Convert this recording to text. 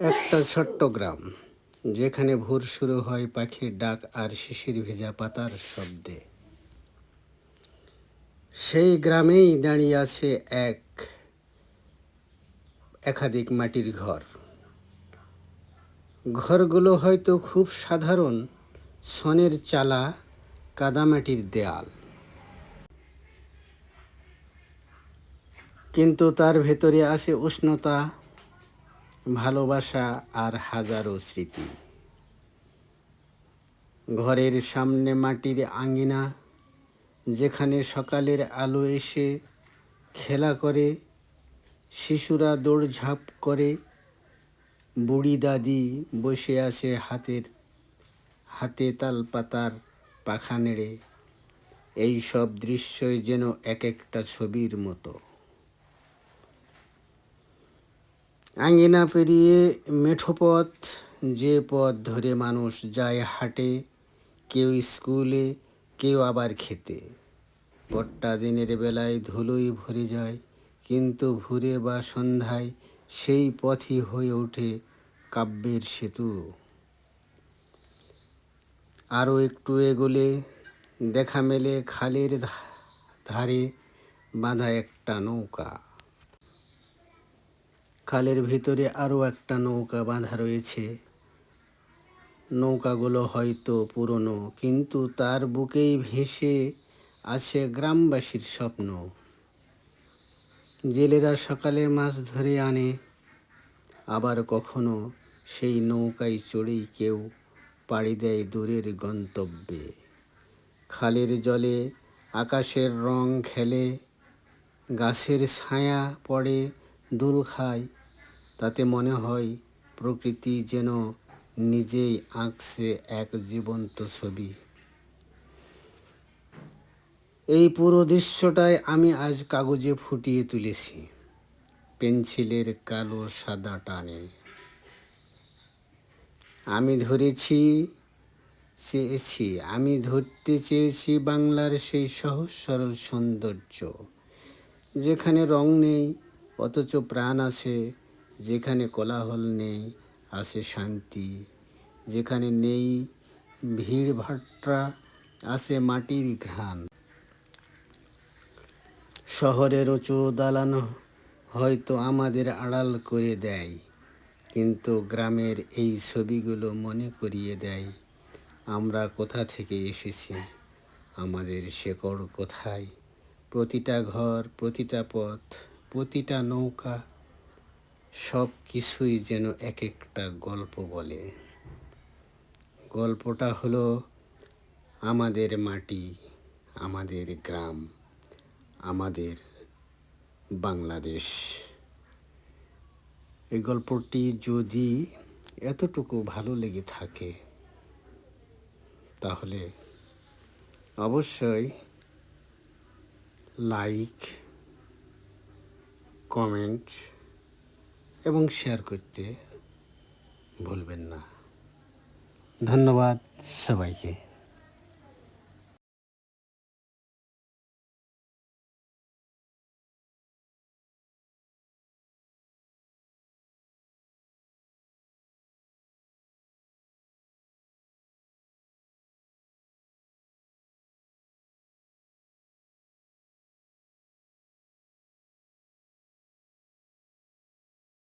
একটা ছোট্ট গ্রাম, যেখানে ভোর শুরু হয় পাখির ডাক আর শিশির ভেজা পাতার শব্দে। সেই গ্রামেই দাঁড়িয়ে আছে এক একাধিক মাটির ঘর। ঘরগুলো হয়তো খুব সাধারণ, সনের চালা কাদামাটির দেয়াল। কিন্তু তার ভেতরে আছে উষ্ণতা ভালোবাসা আর হাজারো স্মৃতি। ঘরের সামনে মাটির আঙিনা, যেখানে সকালের আলো এসে খেলা করে, শিশুরা দৌড়ঝাঁপ করে, বুড়ি দাদি বসে আছে হাতের, হাতে তাল পাতার পাখা নেড়ে এই সব দৃশ্যই যেন এক একটা ছবির মতো। আঙ্গিনা পেরিয়ে মেঠো পথ, যে পথ ধরে মানুষ যায় হাটে, কেউ স্কুলে, কেউ আবার খেতে। পট্টা দিনের বেলায় ধুলোই ভরে যায়, কিন্তু ভোরে বা সন্ধ্যায় সেই পথই হয়ে ওঠে কাব্যের সেতু। আরও একটু এগোলে, দেখা মেলে খালের ধারে বাঁধা একটা নৌকা। খালের ভিতরে আরও একটা নৌকা বাঁধা রয়েছে। নৌকাগুলো হয়তো পুরনো, কিন্তু তার বুকেই ভেসে আছে গ্রামবাসীর স্বপ্ন। জেলেরা সকালে মাছ ধরে আনে, আবার কখনো সেই নৌকায় চড়েই কেউ পাড়ি দেয় দূরের গন্তব্যে। খালের জলে আকাশের রং খেলে, গাছের ছায়া পড়ে, দোল খায় তাতে মনে হয়, প্রকৃতি যেন নিজেই আঁকছে এক জীবন্ত ছবি। এই পুরো দৃশ্যটাই আমি আজ কাগজে ফুটিয়ে তুলেছি, পেন্সিলের কালো সাদা টানে। আমি ধরেছি, চেয়েছি, আমি ধরতে চেয়েছি বাংলার সেই সহজ সরল সৌন্দর্য, যেখানে রং নেই, অথচ প্রাণ আছে যেখানে কোলাহল নেই, আছে শান্তি। যেখানে নেই, ভিড় ভাট্টা, আছে মাটির ঘ্রাণ। শহরের উঁচু দালান হয়তো আমাদের আড়াল করে দেয়, কিন্তু গ্রামের এই ছবিগুলো মনে করিয়ে দেয়, আমরা কোথা থেকে এসেছি? আমাদের শেকড় কোথায়? প্রতিটা ঘর, প্রতিটা পথ, প্রতিটা নৌকা সব কিছুই যেন এক একটা গল্প বলে। গল্পটা হলো আমাদের মাটি, আমাদের গ্রাম, আমাদের বাংলাদেশ। এই গল্পটি যদি এতটুকু ভালো লেগে থাকে, তাহলে অবশ্যই লাইক, কমেন্ট এবং শেয়ার করতে ভুলবেন না ধন্যবাদ সবাইকে